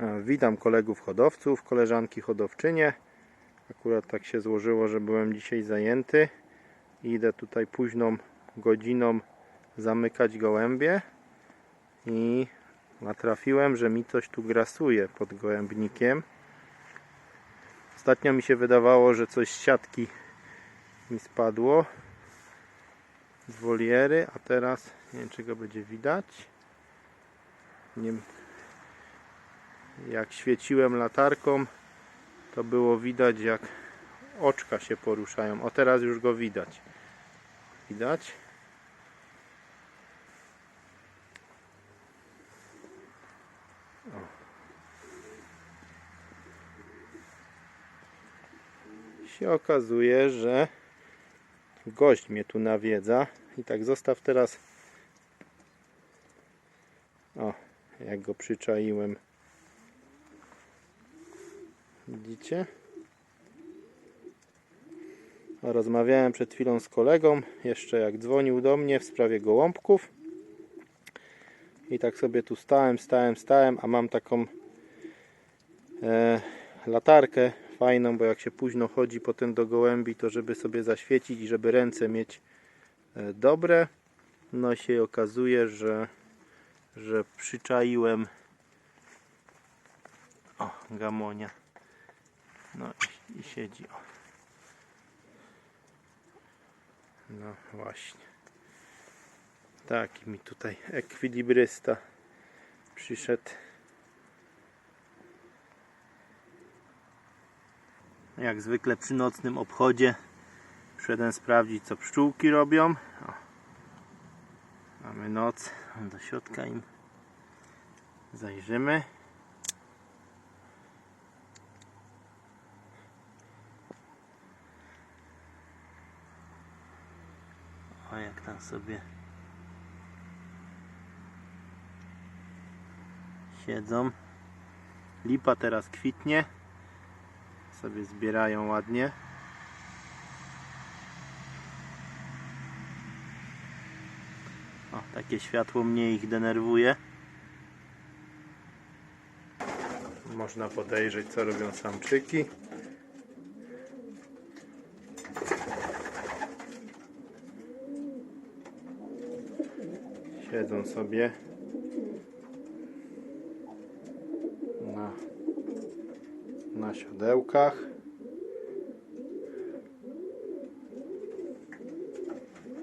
E, Witam kolegów hodowców, koleżanki hodowczynie. Akurat tak się złożyło, że byłem dzisiaj zajęty. Idę tutaj późną godziną zamykać gołębie i natrafiłem, że mi coś tu grasuje pod gołębnikiem. Ostatnio mi się wydawało, że coś z siatki mi spadło z woliery, a teraz nie wiem czy go będzie widać. Nie, jak świeciłem latarką, to było widać jak oczka się poruszają. O teraz już go widać. Widać? O. Się okazuje, że gość mnie tu nawiedza i tak zostaw teraz o, jak go przyczaiłem Widzicie? Rozmawiałem przed chwilą z kolegą, jeszcze jak dzwonił do mnie w sprawie gołąbków. I tak sobie tu stałem, stałem, stałem, a mam taką e, latarkę fajną, bo jak się późno chodzi potem do gołębi, to żeby sobie zaświecić i żeby ręce mieć e, dobre. No się okazuje, że, że przyczaiłem o, gamonia. No i, i siedzi. O. No właśnie. Taki mi tutaj ekwilibrysta przyszedł. Jak zwykle przy nocnym obchodzie przyszedłem sprawdzić co pszczółki robią. O. Mamy noc, do środka im zajrzymy. A jak tam sobie siedzą. Lipa teraz kwitnie. Sobie zbierają ładnie. O, takie światło mnie ich denerwuje. Można podejrzeć co robią samczyki. Siedzą sobie na, na siodełkach.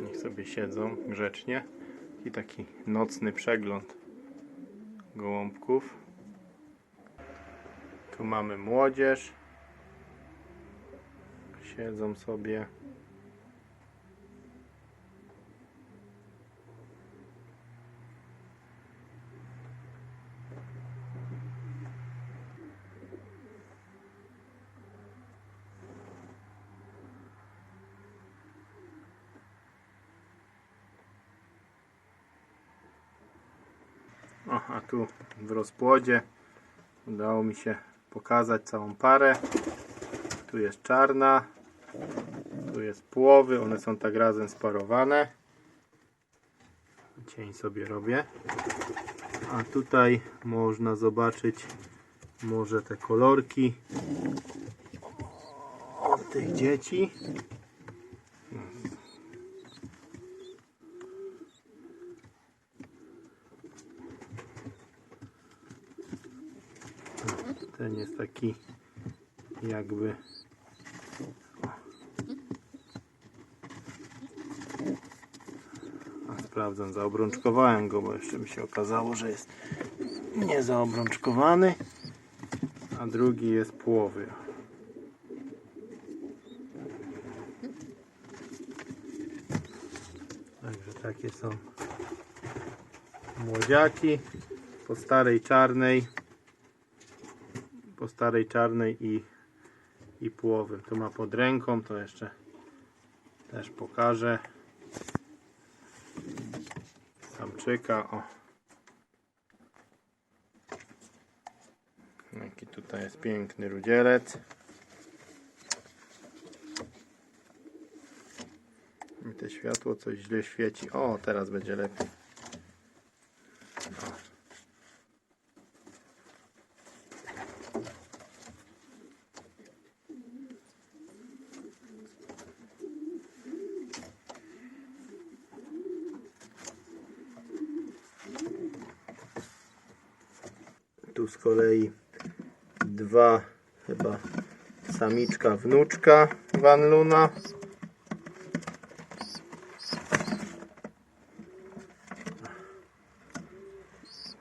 Niech sobie siedzą grzecznie. I taki nocny przegląd gołąbków. Tu mamy młodzież. Siedzą sobie. O, a tu w rozpłodzie udało mi się pokazać całą parę. Tu jest czarna, tu jest płowy, one są tak razem sparowane. Cień sobie robię. A tutaj można zobaczyć może te kolorki od tych dzieci. Ten jest taki jakby A sprawdzam, zaobrączkowałem go, bo jeszcze mi się okazało, że jest niezaobrączkowany, a drugi jest połowy. Także takie są młodziaki po starej czarnej po starej czarnej i, i połowy. Tu ma pod ręką, to jeszcze też pokażę. Samczyka, o. Jaki tutaj jest piękny rudzielec. I te światło coś źle świeci. O, teraz będzie lepiej. Tu z kolei dwa chyba samiczka, wnuczka Van Luna.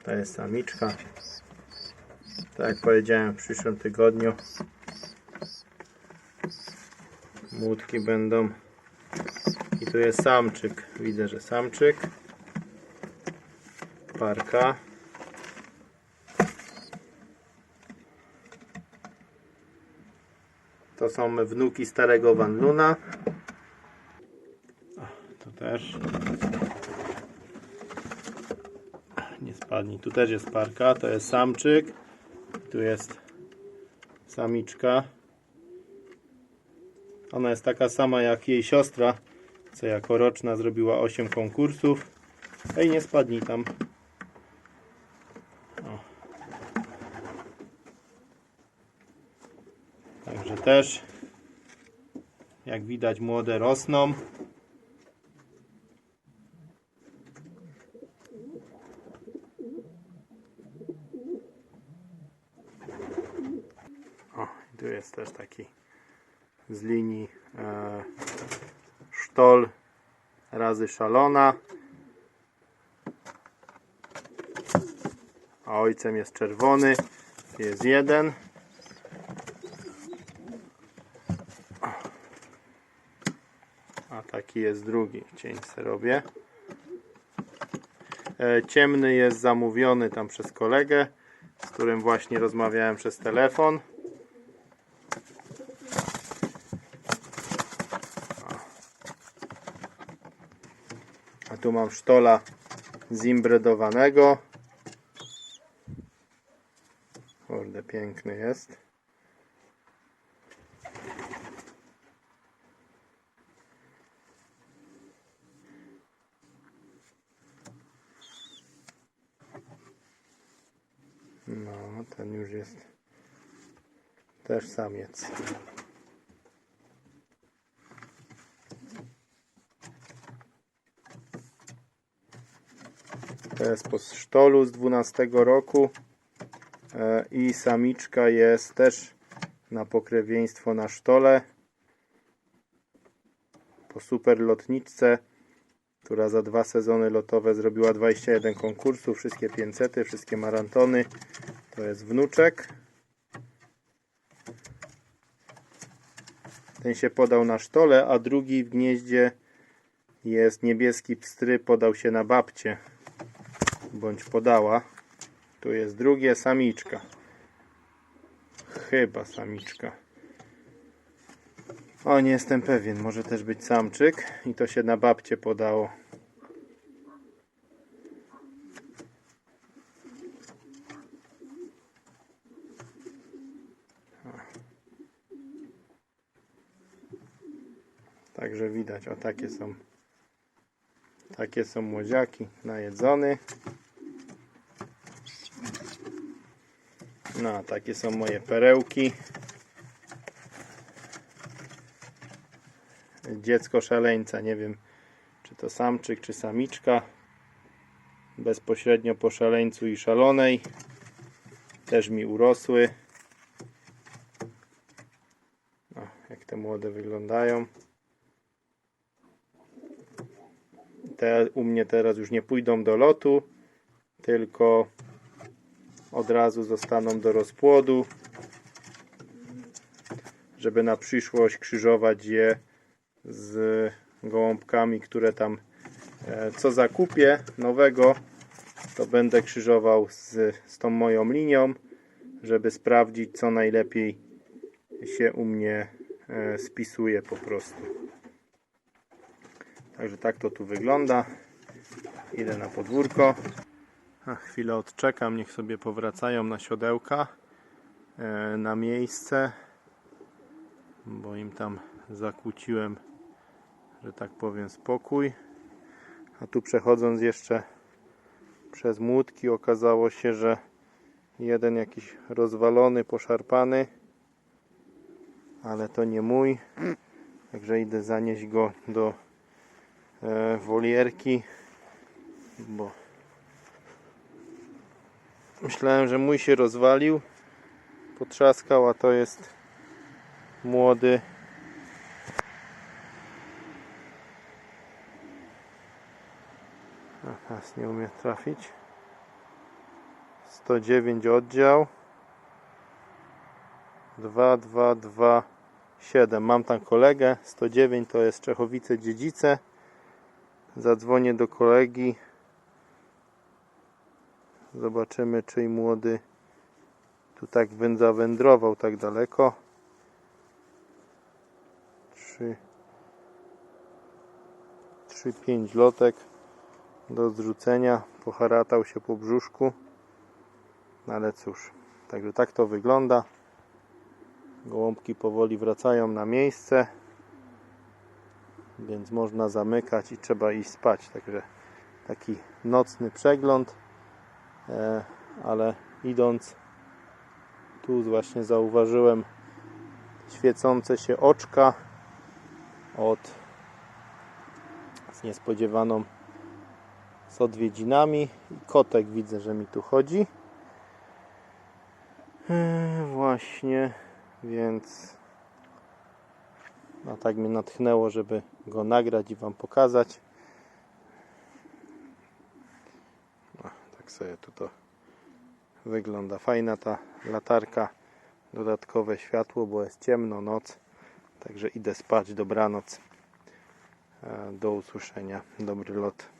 To jest samiczka. Tak jak powiedziałem, w przyszłym tygodniu młódki będą. I tu jest samczyk. Widzę, że samczyk. Parka. To są wnuki starego Van Luna. To też. Nie spadnij. Tu też jest parka. To jest samczyk. Tu jest samiczka. Ona jest taka sama jak jej siostra, co jako roczna zrobiła 8 konkursów. Ej, nie spadnij tam. O. Także też, jak widać, młode rosną. O, tu jest też taki z linii e, sztol razy szalona. A ojcem jest czerwony. Jest jeden. Taki jest drugi. Cień robię. E, ciemny jest zamówiony tam przez kolegę, z którym właśnie rozmawiałem przez telefon. A tu mam sztola zimbredowanego. Kurde, piękny jest. No, ten już jest też samiec. To jest po sztolu z 12 roku E, i samiczka jest też na pokrewieństwo na sztole po super lotniczce która za dwa sezony lotowe zrobiła 21 konkursów, wszystkie 500, wszystkie marantony to jest wnuczek ten się podał na sztole, a drugi w gnieździe jest niebieski pstry, podał się na babcie bądź podała. Tu jest drugie, samiczka. Chyba samiczka. O, nie jestem pewien. Może też być samczyk. I to się na babcie podało. Także widać, o takie są takie są młodziaki najedzony. No, takie są moje perełki. Dziecko szaleńca, nie wiem czy to samczyk, czy samiczka. Bezpośrednio po szaleńcu i szalonej. Też mi urosły. No, jak te młode wyglądają. Te u mnie teraz już nie pójdą do lotu, tylko od razu zostaną do rozpłodu, żeby na przyszłość krzyżować je z gołąbkami, które tam e, co zakupię nowego, to będę krzyżował z, z tą moją linią, żeby sprawdzić co najlepiej się u mnie e, spisuje po prostu. Także tak to tu wygląda. Idę na podwórko. A chwilę odczekam, niech sobie powracają na siodełka e, na miejsce, bo im tam zakłóciłem, że tak powiem, spokój. A tu przechodząc jeszcze przez młódki okazało się, że jeden jakiś rozwalony, poszarpany, ale to nie mój. Także idę zanieść go do e, wolierki, bo Myślałem, że mój się rozwalił, potrzaskał, a to jest młody. Teraz nie umie trafić. 109 oddział. 2, 2, 2, 7. Mam tam kolegę. 109 to jest Czechowice Dziedzice. Zadzwonię do kolegi. Zobaczymy, czy młody tu tak wę- zawędrował tak daleko. 3, 3, 5 lotek do zrzucenia. Poharatał się po brzuszku. No ale cóż, także tak to wygląda. Gołąbki powoli wracają na miejsce, więc można zamykać i trzeba iść spać. Także taki nocny przegląd, e, ale idąc tu właśnie zauważyłem świecące się oczka od z niespodziewaną z odwiedzinami i kotek widzę, że mi tu chodzi. Yy, Właśnie, więc no tak mnie natchnęło, żeby go nagrać i Wam pokazać. No, tak sobie tu to wygląda. Fajna ta latarka, dodatkowe światło, bo jest ciemno, noc. Także idę spać, dobranoc. E, Do usłyszenia, dobry lot.